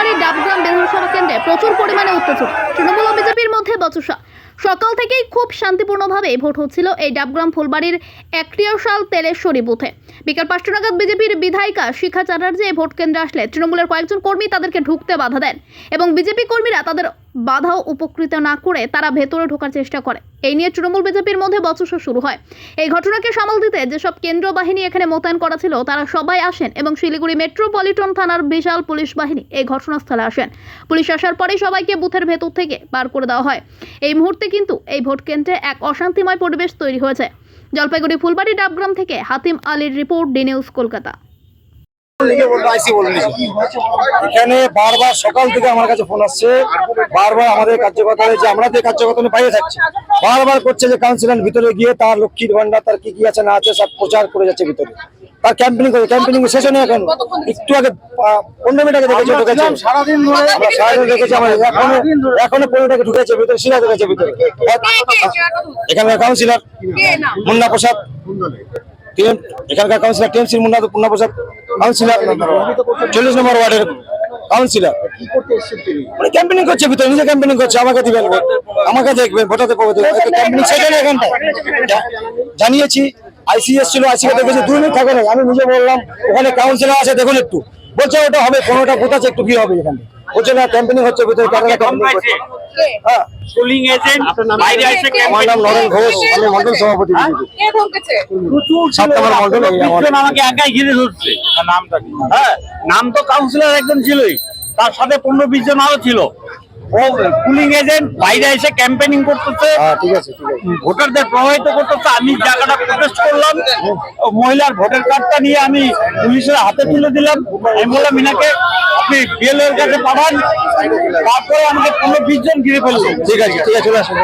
ফুলবাড়ির ডাবগ্রাম বিধানসভা কেন্দ্রে প্রচুর পরিমাণে উত্তেজনা। তৃণমূল ও বিজেপির মধ্যে বচসা। সকাল থেকেই খুব শান্তিপূর্ণভাবে ভোট হচ্ছিল এই ডাবগ্রাম ফুলবাড়ির একটিয়শাল তেলেশ্বরী বুথে। বিকাল পাঁচটা নাগাদ বিজেপির বিধায়িকা শিখা চ্যাটার্জি এই ভোট কেন্দ্রে আসলে। তৃণমূলের কয়েকজন কর্মী তাদেরকে ঢুকতে বাধা দেন এবং বিজেপি কর্মীরা তাদের বাধাও উপকৃত না করে তারা ভেতরে ঢোকার চেষ্টা করে। এই নিয়ে তৃণমূল বিজেপির মধ্যে বচসা শুরু হয়। এই ঘটনাকে সামাল দিতে যেসব কেন্দ্র বাহিনী এখানে মোতায়েন করা ছিল, তারা সবাই আসেন এবং শিলিগুড়ি মেট্রোপলিটন থানার বিশাল পুলিশ বাহিনী এই ঘটনাস্থলে আসেন। পুলিশ আসার পরেই সবাইকে বুথের ভেতর থেকে বার করে দেওয়া হয়। এই মুহূর্তে কিন্তু এই ভোট কেন্দ্রে এক অশান্তিময় পরিবেশ তৈরি হয়েছে। জলপাইগুড়ি ফুলবাড়ি ডাবগ্রাম থেকে হাতিম আলীর রিপোর্ট ডি নিউজ কলকাতা। এখানে বারবার সকাল থেকে আমার কাছে ফোন আসছে বারবার আমাদের কার্যকর্তা যে আমরা যে কার্যকর্তা বাইরে থাকছি। বারবার করছে যে কাউন্সিলর ভিতরে গিয়ে তার লক্ষ্মীর ভান্ডার তার কি কি আছে না আছে সব প্রচার করে যাচ্ছে ভিতরে। তার ক্যাম্পেনিং করে ক্যাম্পেনিং শেষ হয়নি এখন। একটু আগে পনেরো মিনিট আগে দেখেছে ঢুকেছে। সারাদিন ধরে। সারাদিন দেখেছি আমার এখনও এখনও পনেরো টাকা ঢুকেছে ভিতরে সিরা ঢুকেছে ভিতরে। এখানকার কাউন্সিলর মুন্না প্রসাদ। এখানকার councillor TMC Munna Munna Prasad. Councillor চল্লিশ নম্বর ওয়ার্ডের কাউন্সিলর। মানে ক্যাম্পেনিং করছে ভিতরে নিজে ক্যাম্পেনিং করছে আমাকে দিবেন আমাকে দেখবেন ভোটাতে পাবো ক্যাম্পেনিং সেখানে এখানটায়। জা- জানিয়েছি আইসিএস ছিল আইসিকে দেখেছি দুই মিনিট থাকে না। আমি নিজে বললাম ওখানে কাউন্সিলর আছে দেখুন একটু। বলছে ওটা হবে কোনোটা আছে একটু কি হবে এখানে? বলছে না ক্যাম্পেনিং হচ্ছে ভিতরে হ্যাঁ। পোলিং এজেন্ট বাইরে এসে আমার নাম নরেন ঘোষ আমি মন্ডল সভাপতি বিজেপি। কে ধমকেছে? সাত নম্বর মন্ডল এই আমার লোকজন আমাকে একাই ঘিরে ধরছে। নামটা হ্যাঁ নাম তো কাউন্সিলর একজন ছিলই। তার সাথে পনেরো বিশ জন আরও ছিল। ও পুলিং এজেন্ট বাইরে এসে ক্যাম্পেনিং করতেছে। হ্যাঁ ঠিক আছে ঠিক আছে। ভোটারদের প্রভাবিত করতেছে। আমি জায়গাটা প্রোটেস্ট করলাম। মহিলার ভোটার কার্ডটা নিয়ে আমি পুলিশের হাতে তুলে দিলাম। আমি বললাম ইনাকে আপনি বিএলওর কাছে পাঠান তারপরে আমাকে পনেরো বিশ জন ঘিরে ফেলল ঠিক আছে ঠিক আছে চলে আসুন।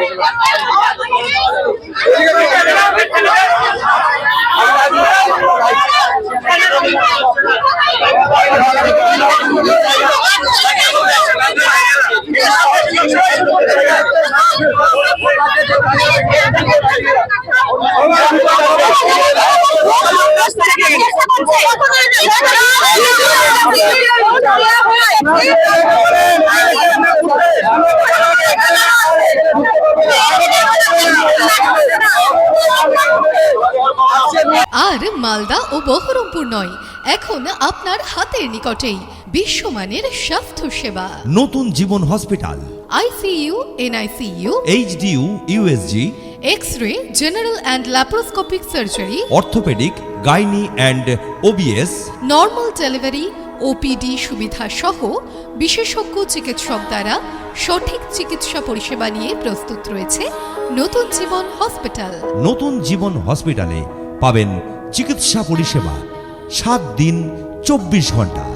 আর মালদা ও বহরমপুর নয় এখন আপনার হাতের নিকটেই বিশ্বমানের স্বাস্থ্য সেবা। Natun Jiban hospital. ICU NICU HDU USG X ray general and laparoscopic surgery orthopaedic gynae and OBS normal delivery OPD সুবিধা সহ বিশেষজ্ঞ চিকিৎসক দ্বারা সঠিক চিকিৎসা পরিষেবা নিয়ে প্রস্তুত রয়েছে নতুন জীবন হসপিটাল। নতুন জীবন হসপিটালে পাবেন চিকিৎসা পরিষেবা সাত দিন চব্বিশ ঘণ্টা।